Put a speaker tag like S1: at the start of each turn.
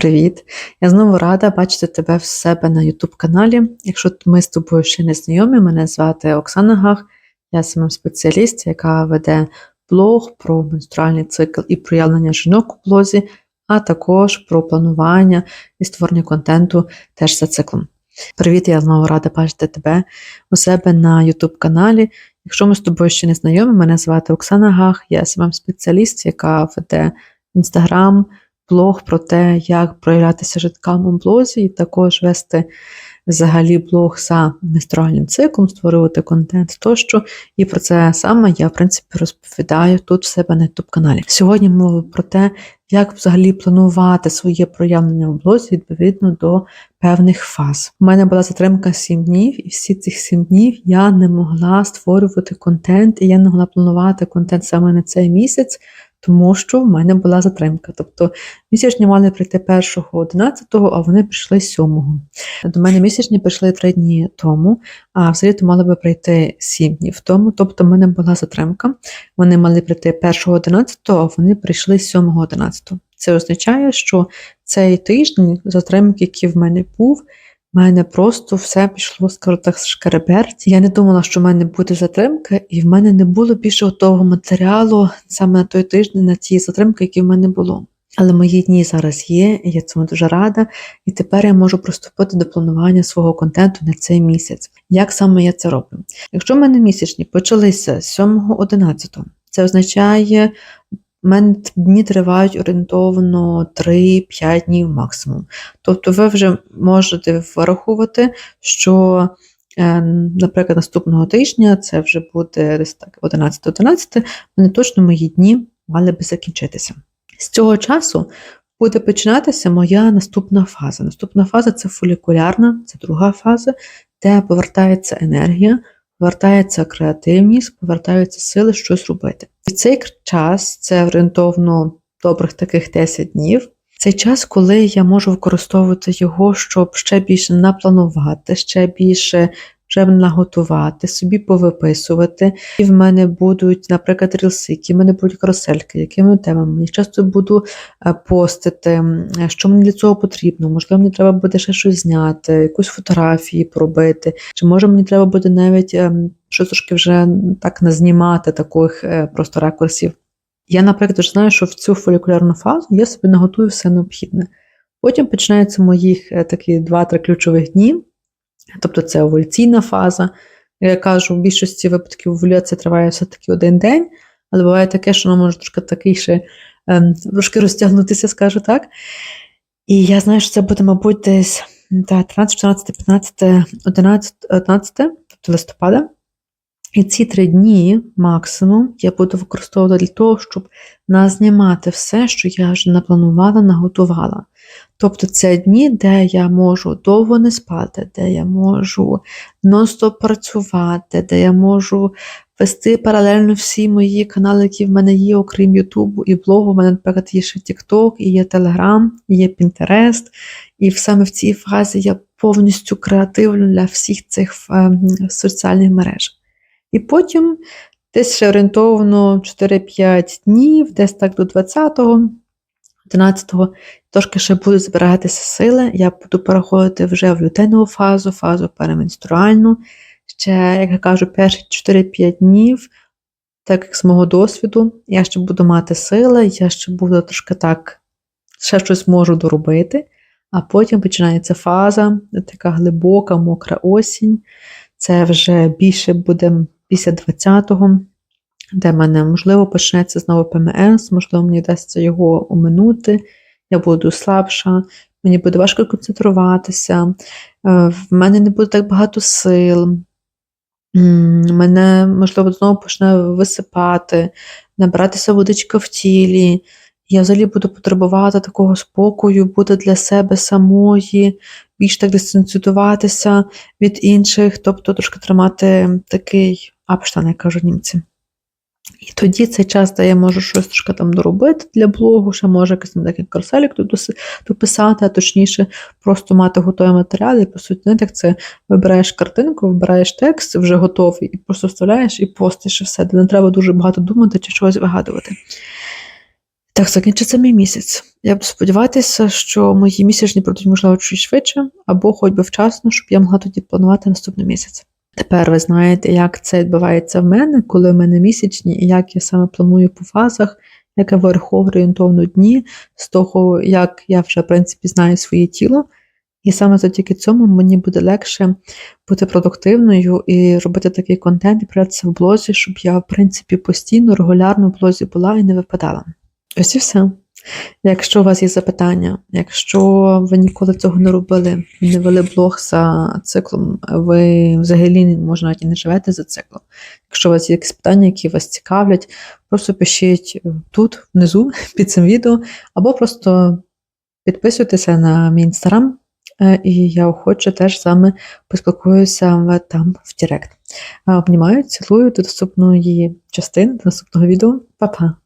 S1: Привіт! Я знову рада бачити тебе в себе на YouTube каналі. Якщо ми з тобою ще не знайомі, мене звати Оксана Гах, я саме спеціаліст, яка веде блог про менструальний цикл і проявлення жінок у блозі, а також про планування і створення контенту теж за циклом. Привіт, я знову рада бачити тебе у себе на YouTube каналі. Якщо ми з тобою ще не знайомі, мене звати Оксана Гах, я саме спеціаліст, яка веде Інстаграм блог про те, як проявлятися житкам у блозі, і також вести взагалі блог за менструальним циклом, створювати контент тощо. І про це саме я, в принципі, розповідаю тут в себе на youtube каналі. Сьогодні мова про те, як взагалі планувати своє проявлення в блозі відповідно до певних фаз. У мене була затримка 7 днів, і всі цих 7 днів я не могла створювати контент, і я не могла планувати контент саме на цей місяць тому що в мене була затримка. Тобто місячні мали прийти 1-11, а вони прийшли 7-го. До мене місячні прийшли 3 дні тому, а взагалі то мали би прийти 7 днів тому. Тобто в мене була затримка. Вони мали прийти 1-11, а вони прийшли 7-11. Це означає, що цей тиждень затримки, який в мене був, в мене просто все пішло, скажу так, шкереберть. Я не думала, що в мене буде затримка, і в мене не було більше готового матеріалу саме на той тиждень, на ті затримки, які в мене було. Але мої дні зараз є, і я цьому дуже рада. І тепер я можу приступити до планування свого контенту на цей місяць. Як саме я це роблю? Якщо в мене місячні почалися 7-11, це означає у мене дні тривають орієнтовно 3-5 днів максимум. Тобто ви вже можете врахувати, що, е, наприклад, наступного тижня це вже буде десь так 11-11, вони точно мої дні мали би закінчитися. З цього часу буде починатися моя наступна фаза. Наступна фаза це фолікулярна, це друга фаза, де повертається енергія повертається креативність, повертаються сили щось робити. І цей час це орієнтовно добрих таких 10 днів. Цей час, коли я можу використовувати його, щоб ще більше напланувати, ще більше вже наготувати, собі повиписувати. І в мене будуть, наприклад, рілси, які в мене будуть карусельки, якими темами. Я часто буду е, постити, що мені для цього потрібно. Можливо, мені треба буде ще щось зняти, якусь фотографії пробити. Чи може мені треба буде навіть ем, щось трошки вже так назнімати таких е, просто ракурсів. Я, наприклад, знаю, що в цю фолікулярну фазу я собі наготую все необхідне. Потім починаються моїх е, такі 2-3 ключових дні. Тобто це овуляційна фаза. Я кажу, в більшості випадків овуляція триває все-таки один день, але буває таке, що вона може трошки такий ще ем, трошки розтягнутися, скажу так. І я знаю, що це буде, мабуть, десь 13, 14, 15, 11, 11 тобто листопада. І ці три дні максимум я буду використовувати для того, щоб назнімати все, що я вже напланувала, наготувала. Тобто це дні, де я можу довго не спати, де я можу нон-стоп працювати, де я можу вести паралельно всі мої канали, які в мене є, окрім Ютубу і блогу. У мене, наприклад, є ще TikTok, і є Telegram, і є Pinterest. І саме в цій фазі я повністю креативна для всіх цих ем, соціальних мереж. І потім десь ще орієнтовно 4-5 днів, десь так до 20-го. 11-го трошки ще будуть збиратися сили, я буду переходити вже в лютенову фазу, фазу переменструальну. Ще, як я кажу, перші 4-5 днів, так як з мого досвіду, я ще буду мати сили, я ще буду трошки так, ще щось можу доробити. А потім починається фаза, така глибока, мокра осінь. Це вже більше буде після 20-го де мене, можливо, почнеться знову ПМС, можливо, мені вдасться його оминути, я буду слабша, мені буде важко концентруватися, е, в мене не буде так багато сил, мене, можливо, знову почне висипати, набиратися водичка в тілі. Я взагалі буду потребувати такого спокою, бути для себе самої, більш так дистанціюватися від інших, тобто трошки тримати такий апштан, як кажуть німці. І тоді цей час, де я можу щось трошки там доробити для блогу, ще може якийсь там декілька каруселік тут дописати, а точніше, просто мати готові матеріали, і по суті, не так це вибираєш картинку, вибираєш текст, вже готовий, і просто вставляєш і постиш і все, де не треба дуже багато думати чи чогось вигадувати. Так, закінчиться мій місяць. Я б сподіватися, що мої місячні пройдуть, можливо, чуть швидше, або хоч би вчасно, щоб я могла тоді планувати наступний місяць. Тепер ви знаєте, як це відбувається в мене, коли в мене місячні, і як я саме планую по фазах, як я орієнтовно дні, з того, як я вже, в принципі, знаю своє тіло. І саме завдяки цьому мені буде легше бути продуктивною і робити такий контент і прятися в блозі, щоб я, в принципі, постійно, регулярно в блозі була і не випадала. Ось і все. Якщо у вас є запитання, якщо ви ніколи цього не робили не вели блог за циклом, ви взагалі може навіть і не живете за циклом. Якщо у вас є якісь питання, які вас цікавлять, просто пишіть тут, внизу, під цим відео, або просто підписуйтеся на мій інстаграм, е, і я охоче теж з вами поспілкуюся там в Директ. Обнімаю, цілую до наступної частини, до наступного відео. Па-па!